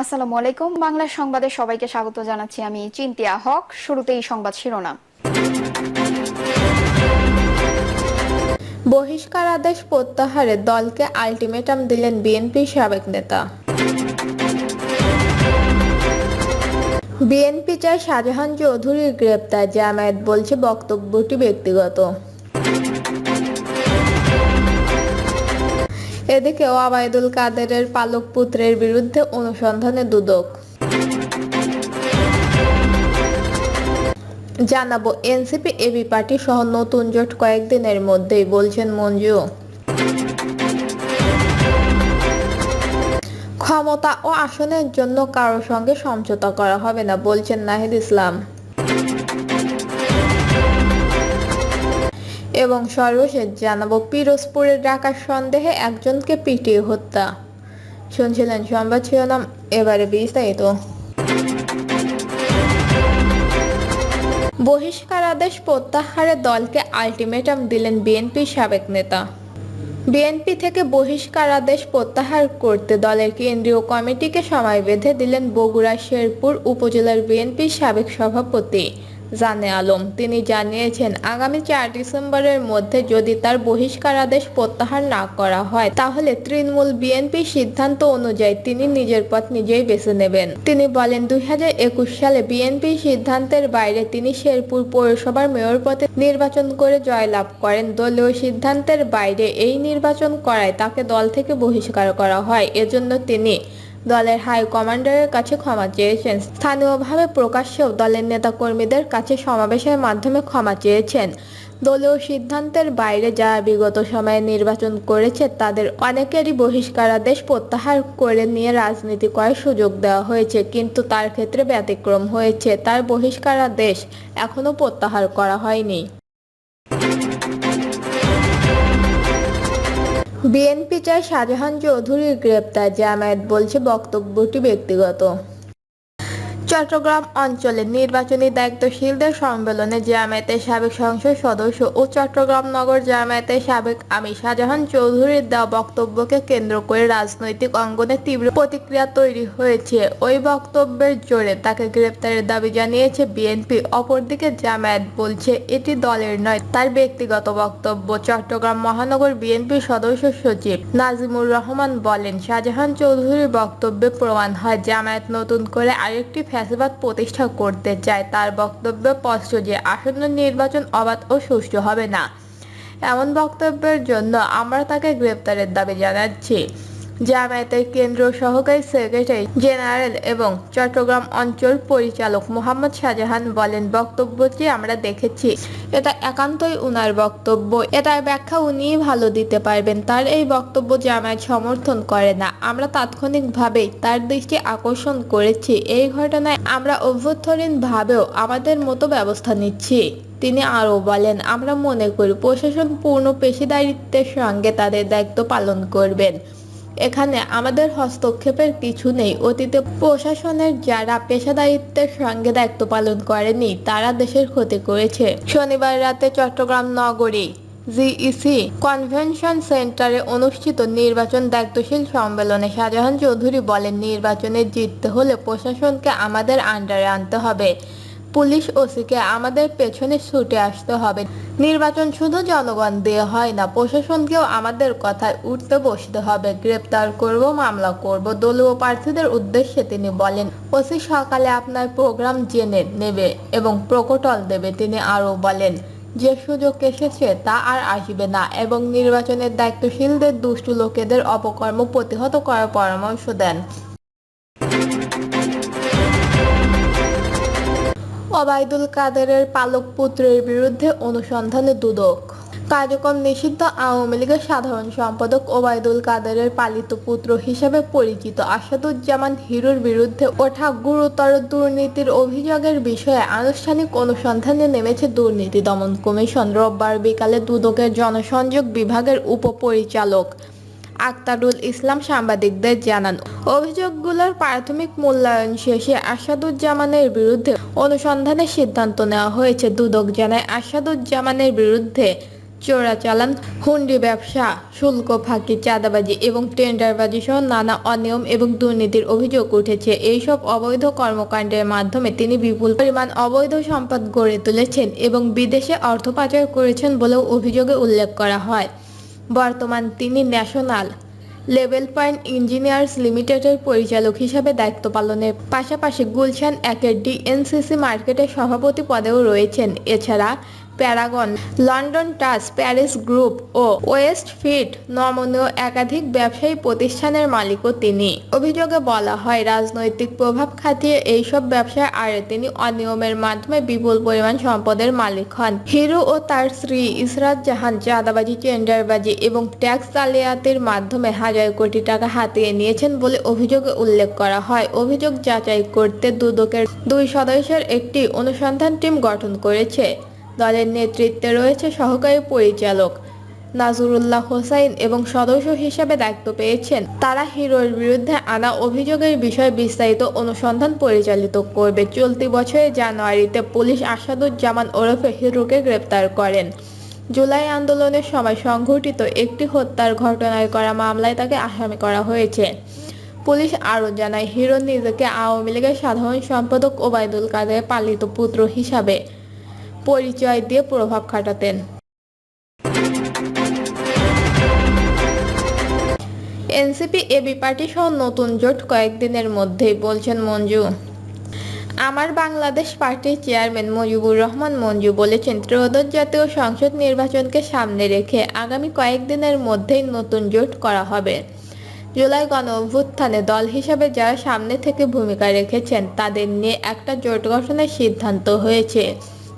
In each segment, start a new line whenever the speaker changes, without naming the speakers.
আসসালামু আলাইকুম। বাংলা সংবাদে সবাইকে স্বাগত জানাচ্ছি আমি চিন্তিয়া হক। শুরুতেই সংবাদ শিরোনাম।
বহিষ্কার আদেশ প্রত্যাহারে দলকে আলটিমেটাম দিলেন বিএনপির সাবেক নেতা। বিএনপি চায় শাহজাহান চৌধুরীর গ্রেপ্তার, জামায়াত বলছে বক্তব্যটি ব্যক্তিগত। এদিকে ওবায়দুল কাদেরের পালক পুত্রের বিরুদ্ধে অনুসন্ধানে দুদক। জানাব, এনসিপি এবি পার্টি সহ নতুন জোট কয়েকদিনের মধ্যেই, বলছেন মঞ্জু। ক্ষমতা ও আসনের জন্য কারোর সঙ্গে সমঝোতা করা হবে না, বলছেন নাহিদ ইসলাম। এবং সর্বশেষ জানাব পিরোজপুরের ডাকার সন্দেহে একজনকে পিটিয়ে হত্যা। শুনছিলেন সংবাদ শিরোনাম, এবারে বিস্তারিত। বহিষ্কার আদেশ প্রত্যাহারে দলকে আলটিমেটাম দিলেন বিএনপির সাবেক নেতা। বিএনপি থেকে বহিষ্কার আদেশ প্রত্যাহার করতে দলের কেন্দ্রীয় কমিটিকে সময় বেঁধে দিলেন বগুড়া, শেরপুর উপজেলার বিএনপির সাবেক সভাপতি জানে আলম। তিনি জানিয়েছেন, আগামী চার ডিসেম্বরের মধ্যে যদি তার বহিষ্কার আদেশ প্রত্যাহার না করা হয়, তাহলে তৃণমূল বিএনপির সিদ্ধান্ত অনুযায়ী তিনি নিজের পথ নিজেই বেছে নেবেন। তিনি বলেন, দুই হাজার একুশ সালে বিএনপির সিদ্ধান্তের বাইরে তিনি শেরপুর পৌরসভার মেয়র পদে নির্বাচন করে জয়লাভ করেন। দলীয় সিদ্ধান্তের বাইরে এই নির্বাচন করায় তাকে দল থেকে বহিষ্কার করা হয়। এজন্য তিনি দলের হাই কমান্ডারের কাছে ক্ষমা চেয়েছেন। স্থানীয়ভাবে প্রকাশ্যেও দলের নেতাকর্মীদের কাছে সমাবেশের মাধ্যমে ক্ষমা চেয়েছেন। দলীয় সিদ্ধান্তের বাইরে যারা বিগত সময়ে নির্বাচন করেছে, তাদের অনেকেরই বহিষ্কারাদেশ প্রত্যাহার করে নিয়ে রাজনীতি করার সুযোগ দেওয়া হয়েছে, কিন্তু তার ক্ষেত্রে ব্যতিক্রম হয়েছে। তার বহিষ্কারাদেশ এখনও প্রত্যাহার করা হয়নি। বিএনপি চায় শাহজাহান চৌধুরীর গ্রেপ্তার জামায়াত বলছে বক্তব্যটি ব্যক্তিগত। চট্টগ্রাম অঞ্চলে নির্বাচনী দায়িত্বশীলদের সম্মেলনে জামায়াতের সাবেক সংসদ সদস্য ও চট্টগ্রাম নগর জামায়াতের সাবেক আমি শাহজাহান চৌধুরীর দেওয়া বক্তব্যকে কেন্দ্র করে রাজনৈতিক অঙ্গনে তীব্র প্রতিক্রিয়া তৈরি হয়েছে। ওই বক্তব্যের জোরে তাকে গ্রেপ্তারের দাবি জানিয়েছে বিএনপি। অপরদিকে জামায়াত বলছে, এটি দলের নয়, তার ব্যক্তিগত বক্তব্য। চট্টগ্রাম মহানগর বিএনপির সদস্য সচিব নাজিমুর রহমান বলেন, শাহজাহান চৌধুরীর বক্তব্যে প্রমাণ হয়, জামায়াত নতুন করে আরেকটি ফ্যাসিবাদ প্রতিষ্ঠা করতে চায়, তার বক্তব্য স্পষ্ট যে আসন্ন নির্বাচন অবাধ ও সুষ্ঠু হবে না। এমন বক্তব্যের জন্য আমরা তাকে গ্রেপ্তারের দাবি জানাচ্ছি। জামায়াতের কেন্দ্রীয় সহকারী সেক্রেটারি জেনারেল এবং চট্টগ্রাম অঞ্চল পরিচালক মোহাম্মদ শাহজাহান বলেন বক্তব্যটি আমরা দেখেছি, এটা একান্তই উনার বক্তব্য। এটার ব্যাখ্যা উনিই ভালো দিতে পারবেন। তার এই বক্তব্য জামায়াত সমর্থন করে না, আমরা তাৎক্ষণিকভাবেই তার দৃষ্টি আকর্ষণ করেছি। এই ঘটনায় আমরা অভ্যন্তরীণভাবেও আমাদের মতো ব্যবস্থা নিচ্ছি। তিনি আরও বলেন, আমরা মনে করি প্রশাসন পূর্ণ পেশিদারিত্বের সঙ্গে তাদের দায়িত্ব পালন করবেন। এখানে আমাদের হস্তক্ষেপের কিছু নেই। অতীতে প্রশাসনের যারা পেশাদারিত্বের সঙ্গে দায়িত্ব পালন করেনি, তারা দেশের ক্ষতি করেছে। শনিবার রাতে চট্টগ্রাম নগরী জিইসি কনভেনশন সেন্টারে অনুষ্ঠিত নির্বাচন দায়িত্বশীল সম্মেলনে শাহজাহান চৌধুরী বলেন, নির্বাচনে জিততে হলে প্রশাসনকে আমাদের আন্ডারে আনতে হবে। পুলিশ ওসিকে আমাদের পেছনে ছুটে আসতে হবে। নির্বাচন শুধু জনগণ দিয়ে হয় না, প্রশাসনকেও আমাদের কথায় উঠতে বসতে হবে। গ্রেপ্তার করব, মামলা করব, দলীয় প্রার্থীদের উদ্দেশ্যে তিনি বলেন, ওসি সকালে আপনার প্রোগ্রাম জেনে নেবে এবং প্রকটল দেবে, তিনি আরও বলেন। যে সুযোগ এসেছে তা আর আসবে না এবং নির্বাচনের দায়িত্বশীলদের দুষ্টু লোকেদের অপকর্ম প্রতিহত করার পরামর্শ দেন। ওবায়দুল কাদেরের পালক পুত্রের বিরুদ্ধে অনুসন্ধানে দুদক। কার্যক্রম নিষিদ্ধ আওয়ামী লীগের সাধারণ সম্পাদক ওবায়দুল কাদেরের পালিত পুত্র হিসেবে পরিচিত আসাদুজ্জামান হিরুর বিরুদ্ধে ওঠা গুরুতর দুর্নীতির অভিযোগের বিষয়ে আনুষ্ঠানিক অনুসন্ধানে নেমেছে দুর্নীতি দমন কমিশন। রোববার বিকালে দুদকের জনসংযোগ বিভাগের উপপরিচালক আক্তারুল ইসলাম সাংবাদিকদের জানান, অভিযোগগুলোর প্রাথমিক মূল্যায়ন শেষে আসাদুজ্জামানের বিরুদ্ধে অনুসন্ধানের সিদ্ধান্ত নেওয়া হয়েছে। দুদক জানায়, আসাদুজ্জামানের বিরুদ্ধে চোরাচালান, হুন্ডি ব্যবসা, শুল্ক ফাঁকি, চাঁদাবাজি এবং টেন্ডারবাজি সহ নানা অনিয়ম এবং দুর্নীতির অভিযোগ উঠেছে। এইসব অবৈধ কর্মকাণ্ডের মাধ্যমে তিনি বিপুল পরিমাণ অবৈধ সম্পদ গড়ে তুলেছেন এবং বিদেশে অর্থ পাচার করেছেন বলেও অভিযোগে উল্লেখ করা হয়। বর্তমান তিনি ন্যাশনাল লেভেল পয়েন্ট ইঞ্জিনিয়ার্স লিমিটেডের পরিচালক হিসাবে দায়িত্ব পালনের পাশাপাশি গুলশান একের ডিএনসিসি মার্কেটের সভাপতি পদেও রয়েছেন। এছাড়া Paragon, London touch Paris group ও ওয়েস্ট ফিট নমনীয় একাধিক ব্যবসায়ী প্রতিষ্ঠানের মালিকও তিনি। অভিযোগে বলা হয়, রাজনৈতিক প্রভাব খাটিয়ে এইসব ব্যবসায় আরে তিনি অনিয়মের মাধ্যমে বিপুল পরিমাণ সম্পদের মালিক হন। হিরো ও তার স্ত্রী ইসরাত জাহান চাঁদাবাজি, টেন্ডারবাজি এবং ট্যাক্স জালিয়াতির মাধ্যমে হাজার কোটি টাকা হাতিয়ে নিয়েছেন বলে অভিযোগে উল্লেখ করা হয়। অভিযোগ যাচাই করতে দুদকের দুই সদস্যের একটি অনুসন্ধান টিম গঠন করেছে। দলের নেতৃত্বে রয়েছে সহকারী পরিচালক। নাজরুল্লাহ হোসাইন এবং সদস্য হিসেবে দায়িত্ব পেয়েছেন। তারা হিরোর বিরুদ্ধে আনা অভিযোগের বিষয়ে বিস্তারিত অনুসন্ধান পরিচালিত করবে। চলতি বছরের জানুয়ারিতে পুলিশ আসাদুজ্জামান ওরফে হিরোকে গ্রেপ্তার করেন। জুলাই আন্দোলনের সময় সংঘটিত একটি হত্যার ঘটনায় করা মামলায় তাকে আসামি করা হয়েছে। পুলিশ আরও জানায়, হিরো নিজেকে আওয়ামী লীগের সাধারণ সম্পাদক ওবায়দুল কাদের পালিত পুত্র হিসাবে। পরিচয় দিয়ে প্রভাব খাটাতেন। এনসিপি, এবি পার্টি সহ নতুন জোট কয়েকদিনের মধ্যেই বলছেন মঞ্জু। আমার বাংলাদেশ পার্টির চেয়ারম্যান মুজিবুর রহমান মঞ্জু বলেছেন, ত্রয়োদশ জাতীয় সংসদ নির্বাচনকে সামনে রেখে আগামী কয়েকদিনের মধ্যেই নতুন জোট করা হবে। জুলাই গণ অভ্যুত্থানে দল হিসাবে যারা সামনে থেকে ভূমিকা রেখেছেন, তাদের নিয়ে একটা জোট গঠনের সিদ্ধান্ত হয়েছে।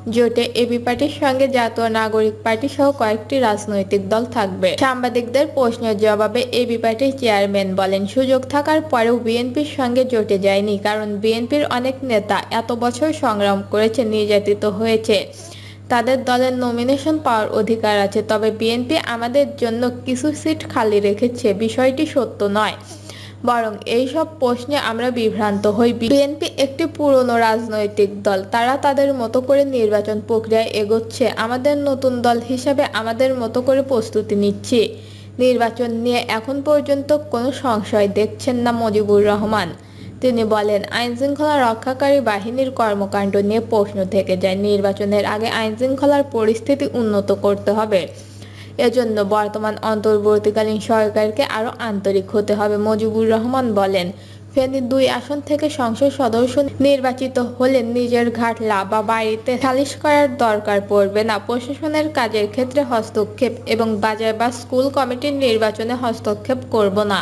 জোটে এবি পার্টির সঙ্গে জাতীয় নাগরিক পার্টি সহ কয়েকটি রাজনৈতিক দল থাকবে। সাংবাদিকদের প্রশ্নের জবাবে এবি পার্টির চেয়ারম্যান বলেন, সুযোগ থাকার পরেও বিএনপির সঙ্গে জোটে যায়নি কারণ বিএনপির অনেক নেতা এত বছর সংগ্রাম করেছে, নির্যাতিত হয়েছে। তাদের দলের নমিনেশন পাওয়ার অধিকার আছে, তবে বিএনপি আমাদের জন্য কিছু সিট খালি রেখেছে, বিষয়টি সত্য নয়। বরং এই সব প্রশ্নে আমরা বিভ্রান্ত হই। বিএনপি একটি পুরনো রাজনৈতিক দল। তারা তাদের মতো করে নির্বাচন প্রক্রিয়ায় এগোচ্ছে। আমাদের নতুন দল হিসাবে আমাদের মতো করে প্রস্তুতি নিচ্ছে। নির্বাচন নিয়ে এখন পর্যন্ত কোনো সংশয় দেখছেন না মজিবুর রহমান। তিনি বলেন, আইনশৃঙ্খলা রক্ষাকারী বাহিনীর কর্মকাণ্ড নিয়ে প্রশ্ন থেকে যায়। নির্বাচনের আগে আইনশৃঙ্খলার পরিস্থিতি উন্নত করতে হবে। এজন্য বর্তমান অন্তর্বর্তীকালীন সরকারকে আরও আন্তরিক হতে হবে, মজিবুর রহমান বলেন। ফেনীর দুই আসন থেকে সংসদ সদস্য নির্বাচিত হলে নিজের ঘাটলা বা বাড়িতে সালিশ করার দরকার পড়বে না। প্রশাসনের কাজের ক্ষেত্রে হস্তক্ষেপ এবং বাজার বা স্কুল কমিটির নির্বাচনে হস্তক্ষেপ করব না।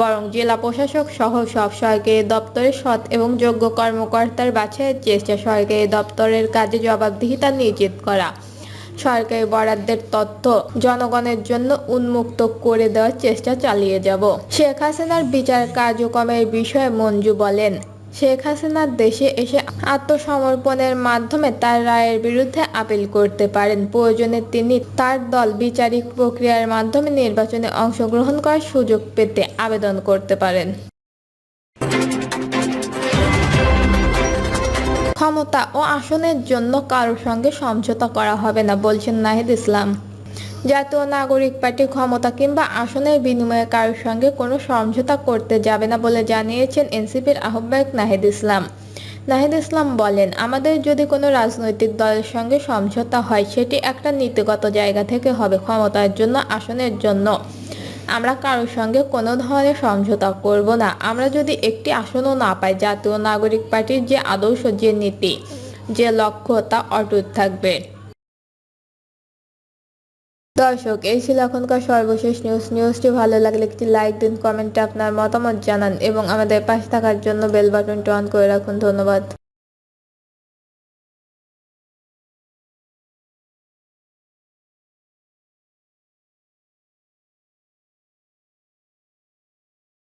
বরং জেলা প্রশাসক সহ সব সরকারি দপ্তরের সৎ এবং যোগ্য কর্মকর্তার বাছাইয়ের চেষ্টা সরকারি দপ্তরের কাজে জবাবদিহিতা নিশ্চিত করা। সরকারি বরাদ্দের তথ্য জনগণের জন্য উন্মুক্ত করে দেওয়ার চেষ্টা চালিয়ে যাব। শেখ হাসিনার বিচার কার্যক্রমের বিষয়ে মঞ্জু বলেন, শেখ হাসিনার দেশে এসে আত্মসমর্পণের মাধ্যমে তার রায়ের বিরুদ্ধে আপিল করতে পারেন। প্রয়োজনে তিনি তার দল বিচারিক প্রক্রিয়ার মাধ্যমে নির্বাচনে অংশগ্রহণ করার সুযোগ পেতে আবেদন করতে পারেন। ক্ষমতা ও আসনের জন্য কারোর সঙ্গে সমঝোতা করা হবে না, বলছেন নাহিদ ইসলাম। জাতীয় নাগরিক পার্টি ক্ষমতা কিংবা আসনের বিনিময়ে কারোর সঙ্গে কোনো সমঝোতা করতে যাবে না বলে জানিয়েছেন এনসিপির আহ্বায়ক নাহিদ ইসলাম। নাহিদ ইসলাম বলেন, আমাদের যদি কোনো রাজনৈতিক দলের সঙ্গে সমঝোতা হয়, সেটি একটা নীতিগত জায়গা থেকে হবে ক্ষমতার জন্য, আসনের জন্য। আমরা কারোর সঙ্গে কোনো ধরনের সমঝোতা করব না। আমরা যদি একটি আসনও না পাই, জাতীয় নাগরিক পার্টির যে আদর্শ, যে নীতি, যে লক্ষ্য, তা অটুট থাকবে। দর্শক, এই ছিল এখনকার সর্বশেষ নিউজ নিউজটি ভালো লাগলে একটি লাইক দিন কমেন্টে আপনার মতামত জানান এবং আমাদের পাশে থাকার জন্য বেল বাটনটি অন করে রাখুন। ধন্যবাদ।